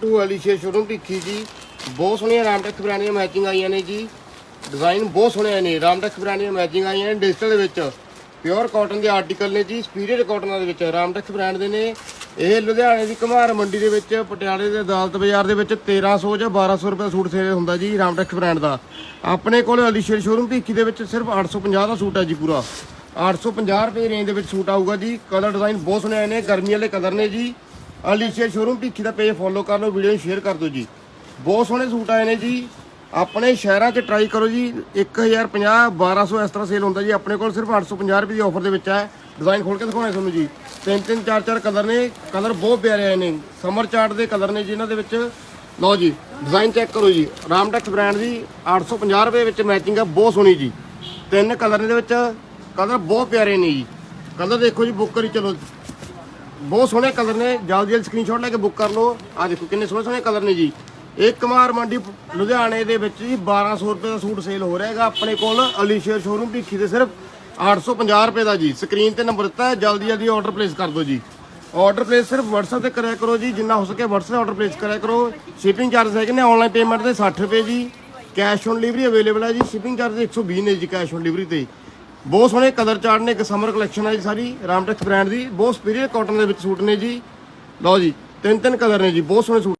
To ਅਲੀਸ਼ੇ showroom Bhikhi ਜੀ। ਬਹੁਤ ਸੋਹਣੀਆਂ ਰਾਮਟੈਕਸ ਬ੍ਰਾਂਡ ਦੀਆਂ ਮੈਚਿੰਗ ਆਈਆਂ ਨੇ ਜੀ। ਡਿਜ਼ਾਈਨ ਬਹੁਤ ਸੋਹਣੇ ਨੇ। ਰਾਮਟੈਕਸ ਬ੍ਰਾਂਡ ਦੀਆਂ ਮੈਚਿੰਗ ਆਈਆਂ ਨੇ ਡਿਜੀਟਲ ਦੇ ਵਿੱਚ। ਪਿਓਰ ਕਾਟਨ ਦੇ ਆਰਟੀਕਲ ਨੇ ਜੀ ਸਪੀਰੀਅਰ ਕਾਟਨ ਦੇ ਵਿੱਚ ਰਾਮਟੈਕਸ ਬ੍ਰਾਂਡ ਦੇ ਨੇ। ਇਹ ਲੁਧਿਆਣੇ ਦੀ ਘਮਾਰ ਮੰਡੀ ਦੇ ਵਿੱਚ, ਪਟਿਆਲੇ ਦੇ ਅਦਾਲਤ ਬਾਜ਼ਾਰ ਦੇ ਵਿੱਚ 1300 ਜਾਂ 1200 ਰੁਪਏ ਦਾ ਸੂਟ ਸੇਲ ਹੁੰਦਾ ਜੀ ਰਾਮਟੈਕਸ ਬ੍ਰਾਂਡ ਦਾ। ਆਪਣੇ ਕੋਲ ਅਲੀਸ਼ੇਰ ਸ਼ੋਰੂਮ ਭਿੱਖੀ ਦੇ ਵਿੱਚ ਸਿਰਫ 850 ਦਾ ਸੂਟ ਹੈ ਜੀ ਪੂਰਾ। 850 ਰੁਪਏ ਦੀ ਰੇਂਜ ਦੇ ਵਿੱਚ ਸੂਟ ਆਊਗਾ ਜੀ। ਕਲਰ ਡਿਜ਼ਾਈਨ ਬਹੁਤ ਸੋਹਣੇ ਆਏ ਨੇ। ਗਰਮੀ ਵਾਲੇ ਕਲਰ ਨੇ ਜੀ। ਅਲੀਸ਼ੇਰ ਸ਼ੋਰੂਮ ਭਿੱਖੀ ਦਾ ਪੇਜ ਫੋਲੋ ਕਰ ਲਓ ਵੀਡੀਓ ਨੂੰ ਸ਼ੇਅਰ ਕਰ ਦਿਓ ਜੀ। ਬਹੁਤ ਸੋਹਣੇ ਸੂਟ ਆਏ ਨੇ ਜੀ। ਆਪਣੇ ਸ਼ਹਿਰਾਂ 'ਚ ਟਰਾਈ ਕਰੋ ਜੀ। 1050 1200 ਇਸ ਤਰ੍ਹਾਂ ਸੇਲ ਹੁੰਦਾ ਜੀ। ਆਪਣੇ ਕੋਲ ਸਿਰਫ 850 ਰੁਪਏ ਦੀ ਆਫਰ ਦੇ ਵਿੱਚ ਹੈ। ਡਿਜ਼ਾਈਨ ਖੋਲ ਕੇ ਦਿਖਾਉਣਾ ਤੁਹਾਨੂੰ ਜੀ। ਤਿੰਨ ਤਿੰਨ, ਚਾਰ ਚਾਰ ਕਲਰ ਨੇ। ਕਲਰ ਬਹੁਤ ਪਿਆਰੇ ਆਏ ਨੇ। ਸਮਰ ਚਾਰਟ ਦੇ ਕਲਰ ਨੇ ਜੀ ਇਹਨਾਂ ਦੇ ਵਿੱਚ। ਲਓ ਜੀ ਡਿਜ਼ਾਈਨ ਚੈੱਕ ਕਰੋ ਜੀ। ਰਾਮਟੈਕਸ ਬ੍ਰਾਂਡ ਦੀ 850 ਰੁਪਏ ਵਿੱਚ ਮੈਚਿੰਗ ਹੈ ਬਹੁਤ ਸੋਹਣੀ ਜੀ। ਤਿੰਨ ਕਲਰ ਦੇ ਵਿੱਚ। ਕਲਰ ਬਹੁਤ ਪਿਆਰੇ ਨੇ ਜੀ। ਕਲਰ ਦੇਖੋ ਜੀ ਬੁੱਕ ਕਰੀ ਚਲੋ। ਬਹੁਤ ਸੋਹਣੇ ਕਲਰ ਨੇ। ਜਲਦੀ ਜਲਦੀ ਸਕਰੀਨਸ਼ਾਟ ਲੈ ਕੇ ਬੁੱਕ ਕਰ ਲਓ। ਆ ਦੇਖੋ, ਕਿੰਨੇ ਸੋਹਣੇ ਸੋਹਣੇ ਕਲਰ ਨੇ ਜੀ। ਇਹ ਕੁਮਾਰ ਮੰਡੀ, ਲੁਧਿਆਣੇ ਦੇ ਵਿੱਚ ਜੀ 1200 ਰੁਪਏ ਦਾ ਸੂਟ ਸੇਲ ਹੋ ਰਿਹਾ ਹੈਗਾ। ਆਪਣੇ ਕੋਲ ਅਲੀਸ਼ੇਰ ਸ਼ੋਰੂਮ ਭਿੱਖੀ ਦੇ ਸਿਰਫ 850 ਰੁਪਏ ਦਾ ਜੀ। ਸਕਰੀਨ ਤੇ ਨੰਬਰ ਦਿੱਤਾ ਹੈ। ਜਲਦੀ ਜਲਦੀ ਆਰਡਰ ਪਲੇਸ ਕਰ ਦਿਓ ਜੀ। ਆਰਡਰ ਪਲੇਸ ਸਿਰਫ WhatsApp ਤੇ ਕਰਿਆ ਕਰੋ ਜੀ। ਜਿੰਨਾ ਹੋ ਸਕੇ WhatsApp ਤੇ ਆਰਡਰ ਪਲੇਸ ਕਰਿਆ ਕਰੋ। ਸ਼ਿਪਿੰਗ ਚਾਰਜ ਹੈਗੇ ਨੇ। ਆਨਲਾਈਨ ਪੇਮੈਂਟ ਦੇ 60 ਰੁਪਏ ਜੀ। ਕੈਸ਼ ਔਨ ਡਿਲੀਵਰੀ ਅਵੇਲੇਬਲ ਹੈ ਜੀ। ਸ਼ਿਪਿੰਗ ਚਾਰਜ 120 ਨੇ ਜੀ ਕੈਸ਼ ਔਨ ਡਿਲੀਵਰੀ ਤੇ। ਬਹੁਤ ਸੋਹਣੇ ਕਲਰ ਚਾਰਟ ਨੇ, ਇੱਕ ਸਮਰ ਕਲੈਕਸ਼ਨ ਹੈ ਜੀ ਸਾਰੀ ਰਾਮਟੈਕਸ ਬ੍ਰਾਂਡ ਦੀ। ਬਹੁਤ ਸੁਪੀਰੀਅਰ ਕਾਟਨ ਦੇ ਵਿੱਚ ਸੂਟ ਨੇ ਜੀ। ਲਓ ਜੀ ਤਿੰਨ ਤਿੰਨ ਕਲਰ ਨੇ ਜੀ, ਬਹੁਤ ਸੋਹਣੇ ਸੂਟ।